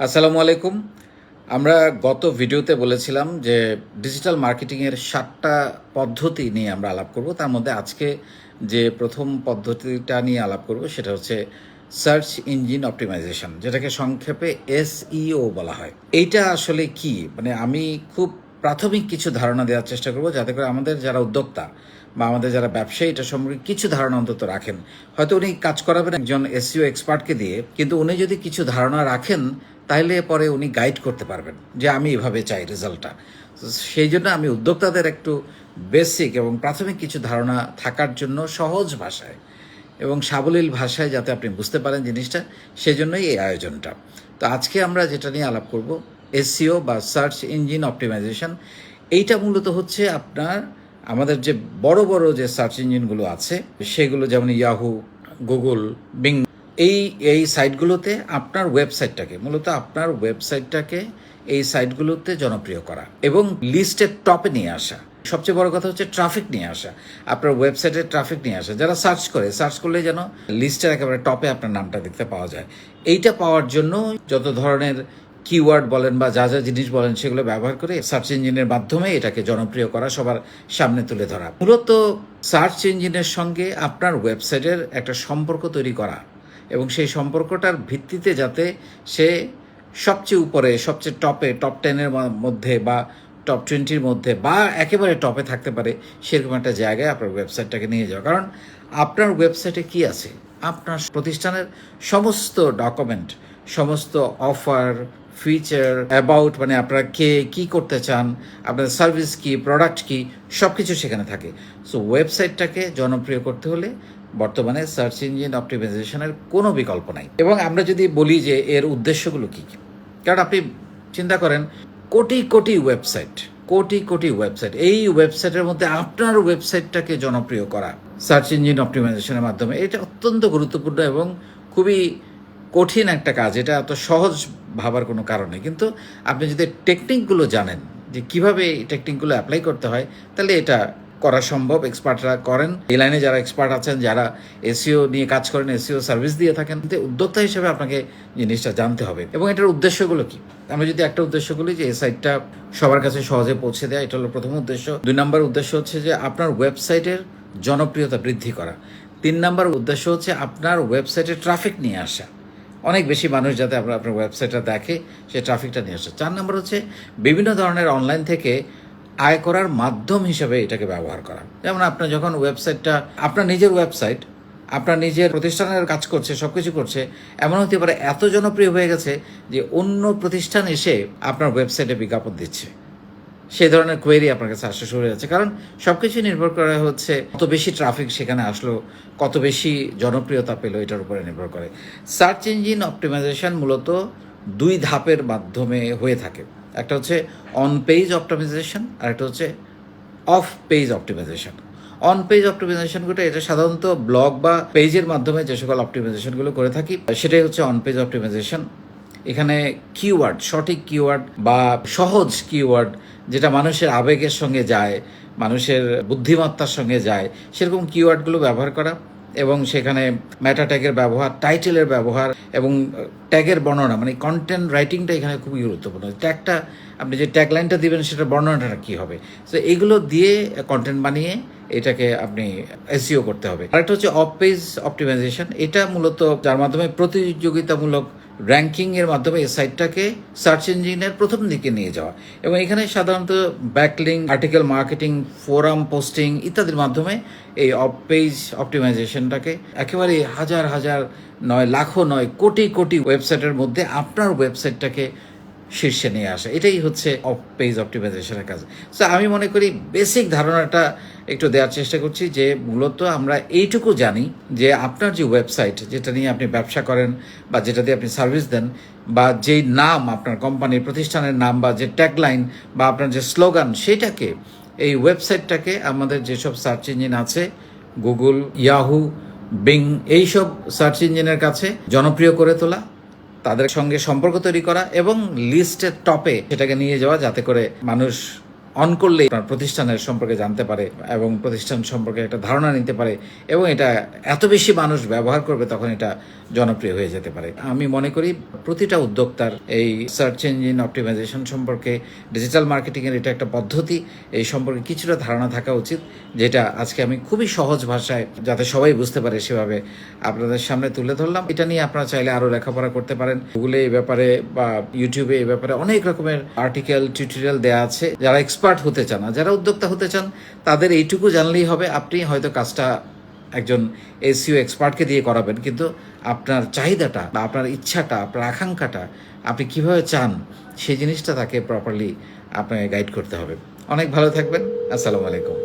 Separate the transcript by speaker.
Speaker 1: আসসালামু আলাইকুম। আমরা গত ভিডিওতে বলেছিলাম যে ডিজিটাল মার্কেটিংয়ের সাতটা পদ্ধতি নিয়ে আমরা আলাপ করব। তার মধ্যে আজকে যে প্রথম পদ্ধতিটা নিয়ে আলাপ করব সেটা হচ্ছে সার্চ ইঞ্জিন অপটিমাইজেশন, যেটাকে সংক্ষেপে এসইও বলা হয়। এইটা আসলে কি? মানে আমি খুব প্রাথমিক কিছু ধারণা দেওয়ার চেষ্টা করব, যাতে করে আমাদের যারা উদ্যোক্তা বা আমাদের যারা ব্যবসায়ী, এটা সম্পর্কে কিছু ধারণা অন্তত রাখেন। হয়তো উনি কাজ করাবেন একজন এসইও এক্সপার্টকে দিয়ে, কিন্তু উনি যদি কিছু ধারণা রাখেন তাহলে পরে উনি গাইড করতে পারবেন যে আমি এভাবে চাই রেজাল্টটা সেই জন্য আমি উদ্যোক্তাদের একটু বেসিক এবং প্রাথমিক কিছু ধারণা থাকার জন্য সহজ ভাষায় এবং সাবলীল ভাষায় যাতে আপনি বুঝতে পারেন জিনিসটা, সেজন্যই এই আয়োজনটা। তো আজকে আমরা যেটা নিয়ে আলাপ করব এসিও বা সার্চ ইঞ্জিন অপটিমাইজেশন, এইটা মূলত হচ্ছে আপনার, আমাদের যে বড় বড় যে সার্চ ইঞ্জিনগুলো আছে, সেগুলো যেমন ইয়াহু গুগল বিং এই এই সাইটগুলোতে আপনার ওয়েবসাইটটাকে, মূলত আপনার ওয়েবসাইটটাকে এই সাইটগুলোতে জনপ্রিয় করা এবং লিস্টের টপে নিয়ে আসা। সবচেয়ে বড় কথা হচ্ছে ট্রাফিক নিয়ে আসা, আপনার ওয়েবসাইটে ট্রাফিক নিয়ে আসা। যারা সার্চ করে, সার্চ করলে যেন লিস্টের একেবারে টপে আপনার নামটা দেখতে পাওয়া যায়। এইটা পাওয়ার জন্য যত ধরনের কিওয়ার্ড বলেন বা যা যা জিনিস বলেন সেগুলো ব্যবহার করে সার্চ ইঞ্জিনের মাধ্যমে এটাকে জনপ্রিয় করা সবার সামনে তুলে ধরা। মূলত সার্চ ইঞ্জিনের সঙ্গে আপনার ওয়েবসাইটের একটা সম্পর্ক তৈরি করা এবং সেই সম্পর্কটার ভিত্তিতে যাতে সে সবচেয়ে উপরে, সবচেয়ে টপে টপ টেনের মধ্যে বা টপ টোয়েন্টির মধ্যে বা একেবারে টপে থাকতে পারে সেরকম একটা জায়গায় আপনার ওয়েবসাইটটাকে নিয়ে যাওয়া। কারণ আপনার ওয়েবসাইটে কি আছে? আপনার প্রতিষ্ঠানের সমস্ত ডকুমেন্ট সমস্ত অফার ফিচার অ্যাবাউট মানে আপনারা কে, কি করতে চান আপনার সার্ভিস কি প্রোডাক্ট কি সব কিছু সেখানে থাকে। সো ওয়েবসাইটটাকে জনপ্রিয় করতে হলে বর্তমানে সার্চ ইঞ্জিন অপটিমাইজেশনের কোনো বিকল্প নাই। এবং আমরা যদি বলি যে এর উদ্দেশ্যগুলো কী কী, কারণ আপনি চিন্তা করেন, কোটি কোটি ওয়েবসাইট কোটি কোটি ওয়েবসাইট এই ওয়েবসাইটের মধ্যে আপনার ওয়েবসাইটটাকে জনপ্রিয় করা সার্চ ইঞ্জিন অপটিমাইজেশনের মাধ্যমে, এটা অত্যন্ত গুরুত্বপূর্ণ এবং খুবই কঠিন একটা কাজ। এটা এত সহজ ভাবার কোনো কারণে। কিন্তু আপনি যদি টেকনিকগুলো জানেন, যে কীভাবে এই টেকনিকগুলো অ্যাপ্লাই করতে হয়, তাহলে এটা করা সম্ভব। এক্সপার্টরা করেন। এই লাইনে যারা এক্সপার্ট আছেন, যারা এসিও নিয়ে কাজ করেন এসিও সার্ভিস দিয়ে থাকেন উদ্যোক্তা হিসেবে আপনাকে জিনিসটা জানতে হবে। এবং এটার উদ্দেশ্যগুলো কি? আমরা যদি একটা উদ্দেশ্য বলি, যে এই সাইটটা সবার কাছে সহজে পৌঁছে দেয়, এটা হলো প্রথম উদ্দেশ্য। দুই নম্বর উদ্দেশ্য হচ্ছে যে আপনার ওয়েবসাইটের জনপ্রিয়তা বৃদ্ধি করা। তিন নম্বর উদ্দেশ্য হচ্ছে আপনার ওয়েবসাইটে ট্রাফিক নিয়ে আসা। অনেক বেশি মানুষ যাতে আপনার আপনার ওয়েবসাইটটা দেখে সে ট্রাফিকটা নিয়ে আসে। চার নম্বর হচ্ছে বিভিন্ন ধরনের অনলাইন থেকে আয় করার মাধ্যম হিসেবে এটাকে ব্যবহার করা। যেমন আপনার যখন ওয়েবসাইটটা আপনার নিজের ওয়েবসাইট আপনার নিজের প্রতিষ্ঠানের কাজ করছে সব কিছু করছে, এমন হতে পারে এত জনপ্রিয় হয়ে গেছে যে অন্য প্রতিষ্ঠান এসে আপনার ওয়েবসাইটে বিজ্ঞাপন দিচ্ছে। সেই ধরনের কোয়েরি আপনার কাছে আসা শুরু হয়ে যাচ্ছে। কারণ সব কিছু নির্ভর করে হচ্ছে কত বেশি ট্রাফিক সেখানে আসলো, কত বেশি জনপ্রিয়তা পেল, এটার উপরে নির্ভর করে। সার্চ ইঞ্জিন অপটিমাইজেশন মূলত দুই ধাপের মাধ্যমে হয়ে থাকে। একটা হচ্ছে অন পেজ অপটিমাইজেশন আর একটা হচ্ছে off page optimisation on page অপটিমাইজেশনগুলো এটা সাধারণত ব্লগ বা পেজের মাধ্যমে যে সকল অপটিমাইজেশনগুলো করে থাকি, সেটাই হচ্ছে অন পেজ অপটিমাইজেশন এখানে কিওয়ার্ড সঠিক কিওয়ার্ড বা সহজ কিওয়ার্ড যেটা মানুষের আবেগের সঙ্গে যায়, মানুষের বুদ্ধিমত্তার সঙ্গে যায়, সেরকম কিওয়ার্ডগুলো ব্যবহার করা এবং সেখানে ম্যাটা ট্যাগের ব্যবহার টাইটেলের ব্যবহার এবং ট্যাগের বর্ণনা মানে কন্টেন্ট রাইটিংটা এখানে খুবই গুরুত্বপূর্ণ। ট্যাগটা আপনি যে ট্যাগ লাইনটা দিবেন সেটার বর্ণনাটা কী হবে? তো এগুলো দিয়ে কন্টেন্ট বানিয়ে এটাকে আপনি এসিও করতে হবে। আরেকটা হচ্ছে অফ পেজ অপটিমাইজেশন এটা মূলত যার মাধ্যমে প্রতিযোগিতামূলক র্যাঙ্কিং এর মাধ্যমে এই সাইটটাকে সার্চ ইঞ্জিনের প্রথম দিকে নিয়ে যাওয়া। এবং এখানে সাধারণত backlink article marketing, forum posting ইত্যাদির মাধ্যমে এই অফ পেজ অপটিমাইজেশনটাকে একেবারে হাজার হাজার নয়, লাখো নয়, কোটি কোটি ওয়েবসাইটের মধ্যে আপনার ওয়েবসাইটটাকে শীর্ষে নিয়ে আসা। এটাই হচ্ছে অফ পেজ অপটিমাইজেশনের কাজ। সো আমি মনে করি বেসিক ধারণাটা একটু দেওয়ার চেষ্টা করছি যে, মূলত আমরা এইটুকু জানি যে, আপনার যে ওয়েবসাইট যেটা নিয়ে আপনি ব্যবসা করেন বা যেটা দিয়ে আপনি সার্ভিস দেন বা যেই নাম আপনার কোম্পানির প্রতিষ্ঠানের নাম বা যে ট্যাগলাইন বা আপনার যে স্লোগান সেটাকে এই ওয়েবসাইটটাকে আমাদের যেসব সার্চ ইঞ্জিন আছে গুগল ইয়াহু বিং এইসব সার্চ ইঞ্জিনের কাছে জনপ্রিয় করে তোলা। তাদের সঙ্গে সম্পর্ক তৈরি করা এবং লিস্টের টপে সেটাকে নিয়ে যাওয়া যাতে করে মানুষ অন করলে আপনার প্রতিষ্ঠানের সম্পর্কে জানতে পারে এবং প্রতিষ্ঠান সম্পর্কে একটা ধারণা নিতে পারে এবং এটা এত বেশি মানুষ ব্যবহার করবে তখন এটা জনপ্রিয় হয়ে যেতে পারে। আমি মনে করি প্রতিটা উদ্যোক্তার এই সার্চ ইঞ্জিন অপটিমাইজেশন সম্পর্কে ডিজিটাল মার্কেটিংয়ের এটা একটা পদ্ধতি, এই সম্পর্কে কিছুটা ধারণা থাকা উচিত, যেটা আজকে আমি খুবই সহজ ভাষায় যাতে সবাই বুঝতে পারে সেভাবে আপনাদের সামনে তুলে ধরলাম। এটা নিয়ে আপনারা চাইলে আরও লেখাপড়া করতে পারেন। গুগলে এই ব্যাপারে বা ইউটিউবে এই ব্যাপারে অনেক রকমের আর্টিকেল টিউটোরিয়াল দেওয়া আছে। যারা এক্সপার্ট হতে চান যারা উদ্যোক্তা হতে চান, তাদের এইটুকু জানলেই হবে, আপনি হয়তো কাজটা একজন এসিও এক্সপার্টকে দিয়ে করাবেন, কিন্তু আপনার চাহিদাটা বা আপনার ইচ্ছাটা, আপনার আকাঙ্ক্ষাটা আপনি কীভাবে চান, সেই জিনিসটা তাকে প্রপারলি আপনাকে গাইড করতে হবে। অনেক ভালো থাকবেন, আসসালামু আলাইকুম।